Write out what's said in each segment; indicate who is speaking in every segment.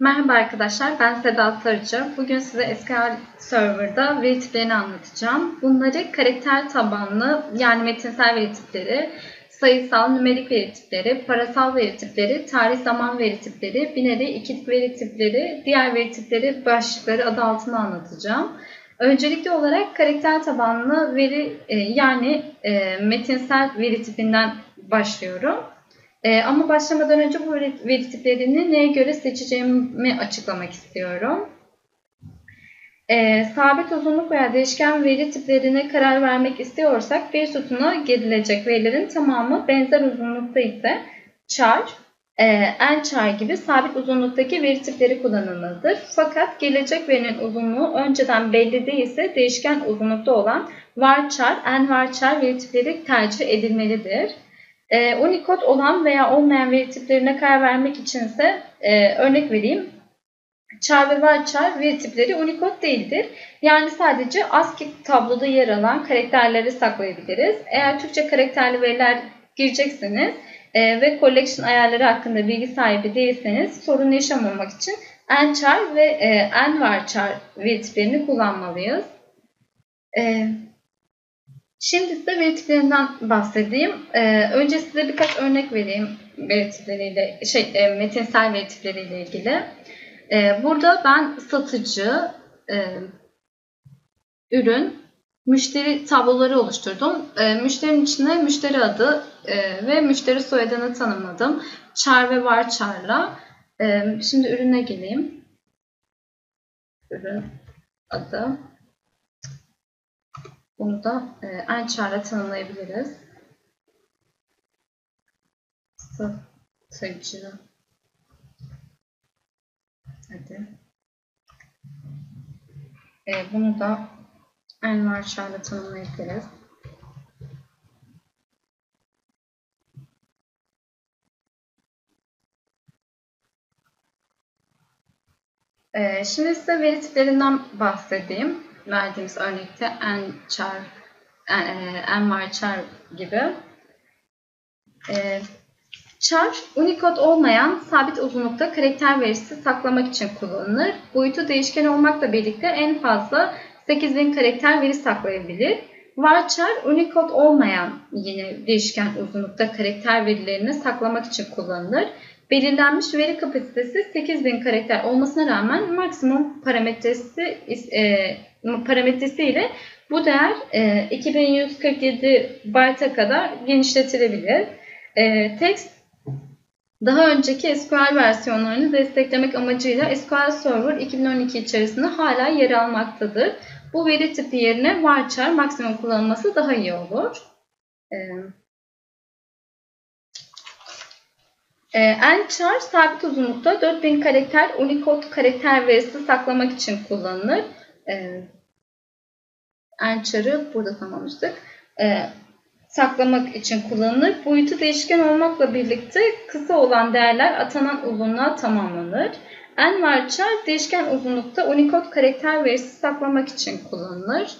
Speaker 1: Merhaba arkadaşlar, ben Seda Sarıcı. Bugün size SQL Server'da veri tiplerini anlatacağım. Bunları karakter tabanlı yani metinsel veri tipleri, sayısal, nümerik veri tipleri, parasal veri tipleri, tarih zaman veri tipleri, binary, ikilik veri tipleri, diğer veri tipleri başlıkları adı altında anlatacağım. Öncelikli olarak karakter tabanlı veri e, yani e, metinsel veri tipinden başlıyorum. E, ama başlamadan önce bu veri tiplerini neye göre seçeceğimi açıklamak istiyorum. E, sabit uzunluk veya değişken veri tiplerine karar vermek istiyorsak bir sütuna girilecek verilerin tamamı benzer uzunlukta ise char, e, n-char gibi sabit uzunluktaki veri tipleri kullanılmalıdır. Fakat gelecek verinin uzunluğu önceden belli değilse değişken uzunlukta olan varchar, n-varchar veri tipleri tercih edilmelidir. E, Unicode olan veya olmayan veri tiplerine karar vermek içinse e, örnek vereyim. Char ve varchar veri tipleri Unicode değildir. Yani sadece ASCII tabloda yer alan karakterleri saklayabiliriz. Eğer Türkçe karakterli veriler girecekseniz e, ve collection ayarları hakkında bilgi sahibi değilseniz sorun yaşamamak için nchar ve e, nvarchar veri tiplerini kullanmalıyız. E, Şimdi size veri tiplerinden bahsedeyim. Ee, önce size birkaç örnek vereyim veri tipleriyle, şey, e, metinsel veri tipleriyle ilgili. Ee, burada ben satıcı, e, ürün, müşteri tabloları oluşturdum. E, müşterinin içine müşteri adı e, ve müşteri soyadını tanımladım. Char ve varchar'la. E, şimdi ürüne geleyim. Ürün adı. Bunu da e, enchar tanımlayabiliriz. Satıcı. Hadi. E, bunu da envarchar tanımlayabiliriz. Ee, şimdi size veri tiplerinden bahsedeyim verdiğimiz örnekte n char, n, n var char gibi. E, char, Unicode olmayan sabit uzunlukta karakter verisi saklamak için kullanılır. Boyutu değişken olmakla birlikte en fazla 8000 karakter veri saklayabilir. Varchar, Unicode olmayan yine değişken uzunlukta karakter verilerini saklamak için kullanılır. Belirlenmiş veri kapasitesi 8000 karakter olmasına rağmen maksimum parametresi e, parametresi ile bu değer e, 2147 byte'a kadar genişletilebilir. E, text daha önceki SQL versiyonlarını desteklemek amacıyla SQL Server 2012 içerisinde hala yer almaktadır. Bu veri tipi yerine varchar maksimum kullanılması daha iyi olur. Ee, Nchar sabit uzunlukta 4000 karakter Unicode karakter verisi saklamak için kullanılır. Ee, Enchar'ı burada tamamlamıştık. Ee, saklamak için kullanılır. Boyutu değişken olmakla birlikte kısa olan değerler atanan uzunluğa tamamlanır. Envarchar değişken uzunlukta Unicode karakter verisi saklamak için kullanılır.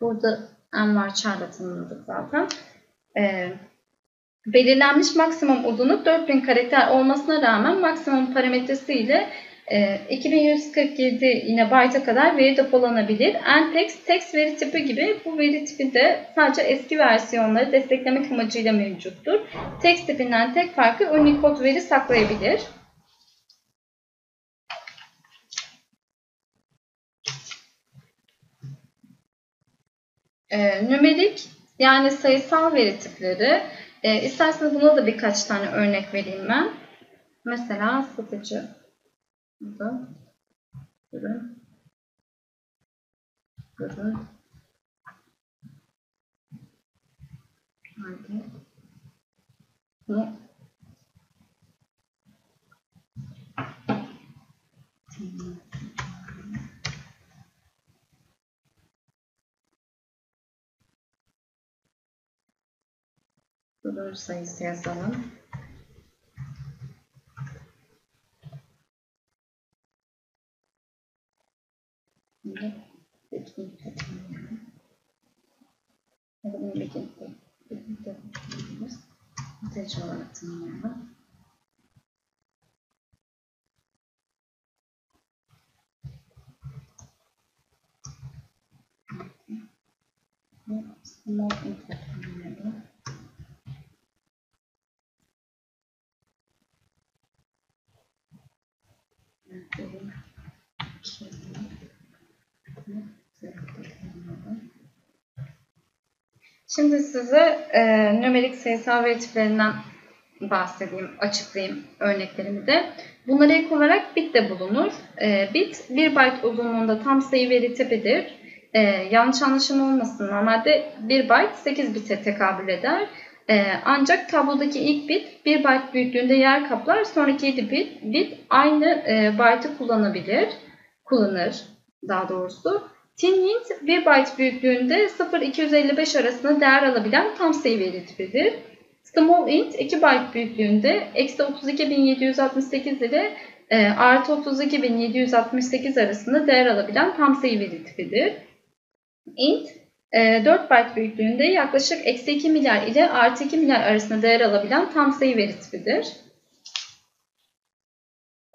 Speaker 1: Burada envarchar'la tanımladık zaten. Ee, belirlenmiş maksimum uzunluk 4000 karakter olmasına rağmen maksimum parametresi ile 2147 ee, yine byte'a kadar veri depolanabilir. Ntext, text veri tipi gibi bu veri tipi de sadece eski versiyonları desteklemek amacıyla mevcuttur. Text tipinden tek farkı Unicode veri saklayabilir. E, nümerik yani sayısal veri tipleri. E, isterseniz buna da birkaç tane örnek vereyim ben. Mesela satıcı Burada. Ürün ürün hangi bunu ürün sayısı yazalım. aslında etkinlik katılımlarına ya da memlekette birlikte katılabiliriz. Mülteci olarak tanımlayalım. Small impact Şimdi size e, nümerik sayısal veri tiplerinden bahsedeyim, açıklayayım örneklerimi de. Bunlara ilk olarak bit de bulunur. E, bit 1 byte uzunluğunda tam sayı veri tipidir. E, yanlış anlaşılma olmasın. Normalde 1 byte 8 bite tekabül eder. E, ancak tablodaki ilk bit 1 byte büyüklüğünde yer kaplar. Sonraki 7 bit, bit aynı e, byte'ı kullanabilir. Kullanır daha doğrusu. Tin hint 1 byte büyüklüğünde 0-255 arasında değer alabilen tam veri tipidir. Small int 2 byte büyüklüğünde eksi 32.768 ile e, artı 32.768 arasında değer alabilen tam sayı veri tipidir. int e, 4 byte büyüklüğünde yaklaşık eksi 2 milyar ile artı 2 milyar arasında değer alabilen tam sayı veri tipidir.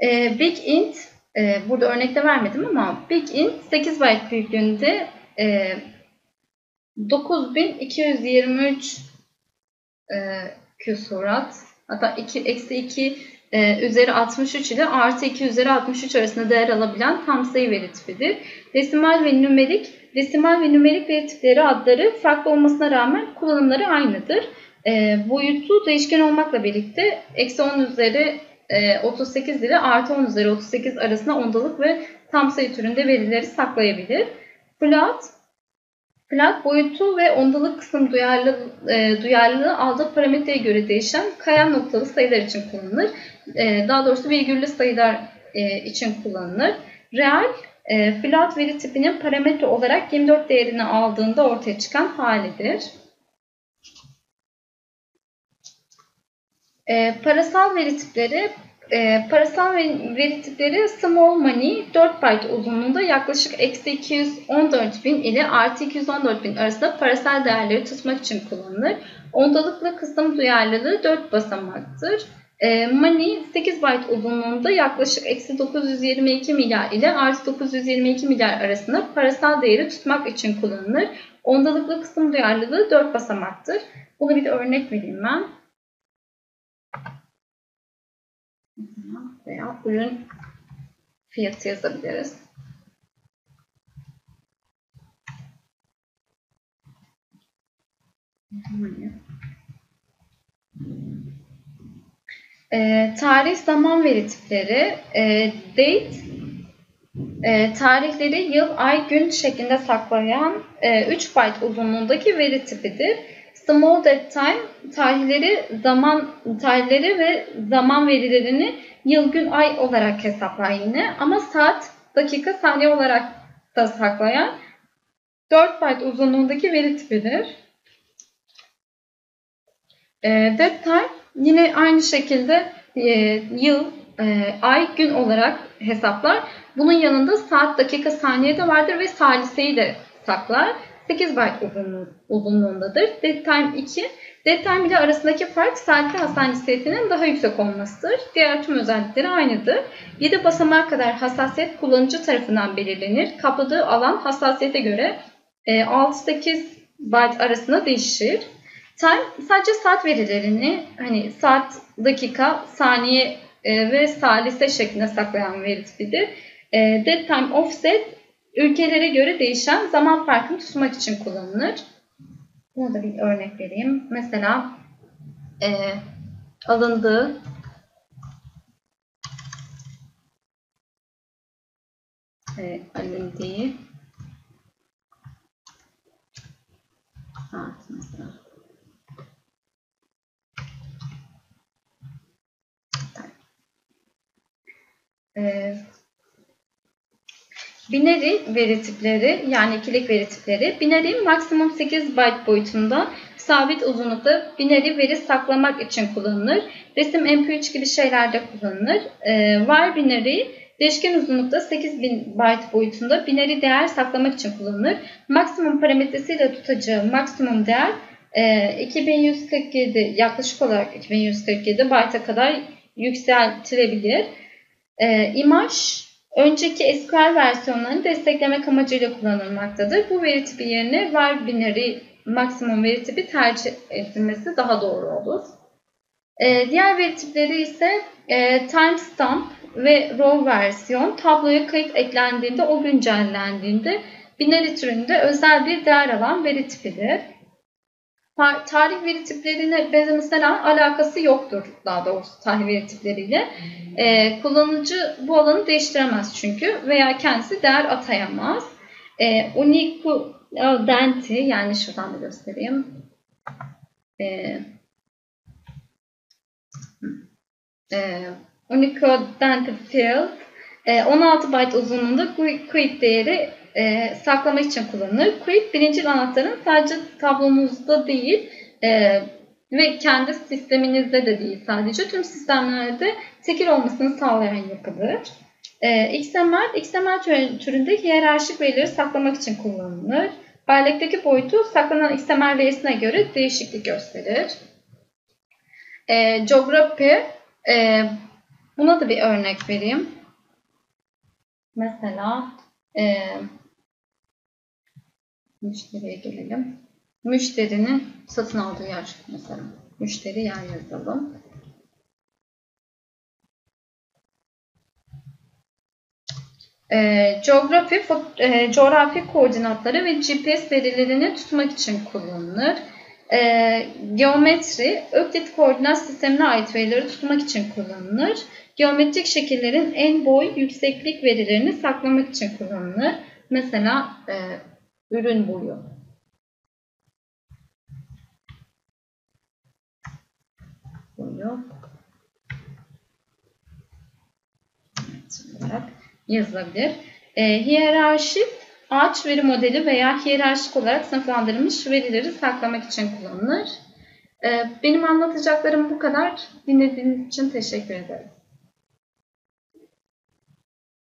Speaker 1: E, big int e, burada örnekte vermedim ama big int 8 byte büyüklüğünde e, 9223 e, küsurat hatta 2 eksi 2 e, üzeri 63 ile artı 2 üzeri 63 arasında değer alabilen tam sayı veri tipidir. Desimal ve nümerik desimal ve nümerik veri tipleri adları farklı olmasına rağmen kullanımları aynıdır. E, boyutu değişken olmakla birlikte eksi 10 üzeri e, 38 ile artı 10 üzeri 38 arasında ondalık ve tam sayı türünde verileri saklayabilir. Float Plak boyutu ve ondalık kısım duyarlı, e, duyarlılığı aldığı parametreye göre değişen kayan noktalı sayılar için kullanılır. E, daha doğrusu virgüllü sayılar e, için kullanılır. Real, e, flat veri tipinin parametre olarak 24 değerini aldığında ortaya çıkan halidir. E, parasal veri tipleri e, parasal veri tipleri small money 4 byte uzunluğunda yaklaşık eksi 214 bin ile artı 214 bin arasında parasal değerleri tutmak için kullanılır. Ondalıklı kısım duyarlılığı 4 basamaktır. E, money 8 byte uzunluğunda yaklaşık eksi 922 milyar ile artı 922 milyar arasında parasal değeri tutmak için kullanılır. Ondalıklı kısım duyarlılığı 4 basamaktır. Bunu bir örnek vereyim ben. Veya ürün fiyatı yazabiliriz. E, tarih zaman veri tipleri e, date e, tarihleri yıl, ay, gün şeklinde saklayan e, 3 byte uzunluğundaki veri tipidir. Small date time tarihleri zaman tarihleri ve zaman verilerini yıl, gün, ay olarak hesaplar yine. Ama saat, dakika, saniye olarak da saklayan 4 byte uzunluğundaki veri tipidir. E, dead time yine aynı şekilde e, yıl, e, ay, gün olarak hesaplar. Bunun yanında saat, dakika, saniye de vardır ve saliseyi de saklar. 8 byte uzunluğu, uzunluğundadır. Dead time 2 Dead time ile arasındaki fark salpi hassasiyetinin daha yüksek olmasıdır. Diğer tüm özellikleri aynıdır. 7 basamağa kadar hassasiyet kullanıcı tarafından belirlenir. Kapladığı alan hassasiyete göre 6-8 e, byte arasında değişir. Time sadece saat verilerini hani saat, dakika, saniye e, ve salise şeklinde saklayan veri tipidir. E, dead time offset ülkelere göre değişen zaman farkını tutmak için kullanılır. Buna da bir örnek vereyim. Mesela e, alındığı e, alındığı saat mesela. E, Binary veri tipleri yani ikilik veri tipleri. Binary maksimum 8 byte boyutunda sabit uzunlukta binary veri saklamak için kullanılır. Resim MP3 gibi şeylerde kullanılır. Ee, var binary değişken uzunlukta 8000 byte boyutunda binary değer saklamak için kullanılır. Maksimum parametresiyle tutacağı maksimum değer e, 2147 yaklaşık olarak 2147 byte'a kadar yükseltilebilir. E, imaj önceki SQL versiyonlarını desteklemek amacıyla kullanılmaktadır. Bu veri tipi yerine var binary maksimum veri tipi tercih edilmesi daha doğru olur. E, diğer veri tipleri ise e, timestamp ve row versiyon tabloya kayıt eklendiğinde o güncellendiğinde binary türünde özel bir değer alan veri tipidir. Tarih veri tiplerine benzemesine alakası yoktur daha doğrusu tarih veri tipleriyle. Ee, kullanıcı bu alanı değiştiremez çünkü veya kendisi değer atayamaz. Ee, Unique yani şuradan da göstereyim. Ee, e, Unicode Dante Field 16 byte uzunluğunda quit değeri e, saklamak için kullanılır. Quit birinci anahtarın sadece tablonuzda değil e, ve kendi sisteminizde de değil sadece tüm sistemlerde tekil olmasını sağlayan yapıdır. E, XML, XML türünde hiyerarşik verileri saklamak için kullanılır. Bellekteki boyutu saklanan XML verisine göre değişiklik gösterir. E, geography, e, buna da bir örnek vereyim. Mesela e, müşteriye gelelim. Müşterinin satın aldığı yer mesela. Müşteri yer yazalım. E, coğrafi, e, coğrafi koordinatları ve GPS verilerini tutmak için kullanılır. E, geometri, Öklit koordinat sistemine ait verileri tutmak için kullanılır. Geometrik şekillerin en boy, yükseklik verilerini saklamak için kullanılır. Mesela e, ürün boyu. Boyu. Evet, olarak yazılabilir. E, hiyerarşi ağaç veri modeli veya hiyerarşik olarak sınıflandırılmış verileri saklamak için kullanılır. E, benim anlatacaklarım bu kadar. Dinlediğiniz için teşekkür ederim.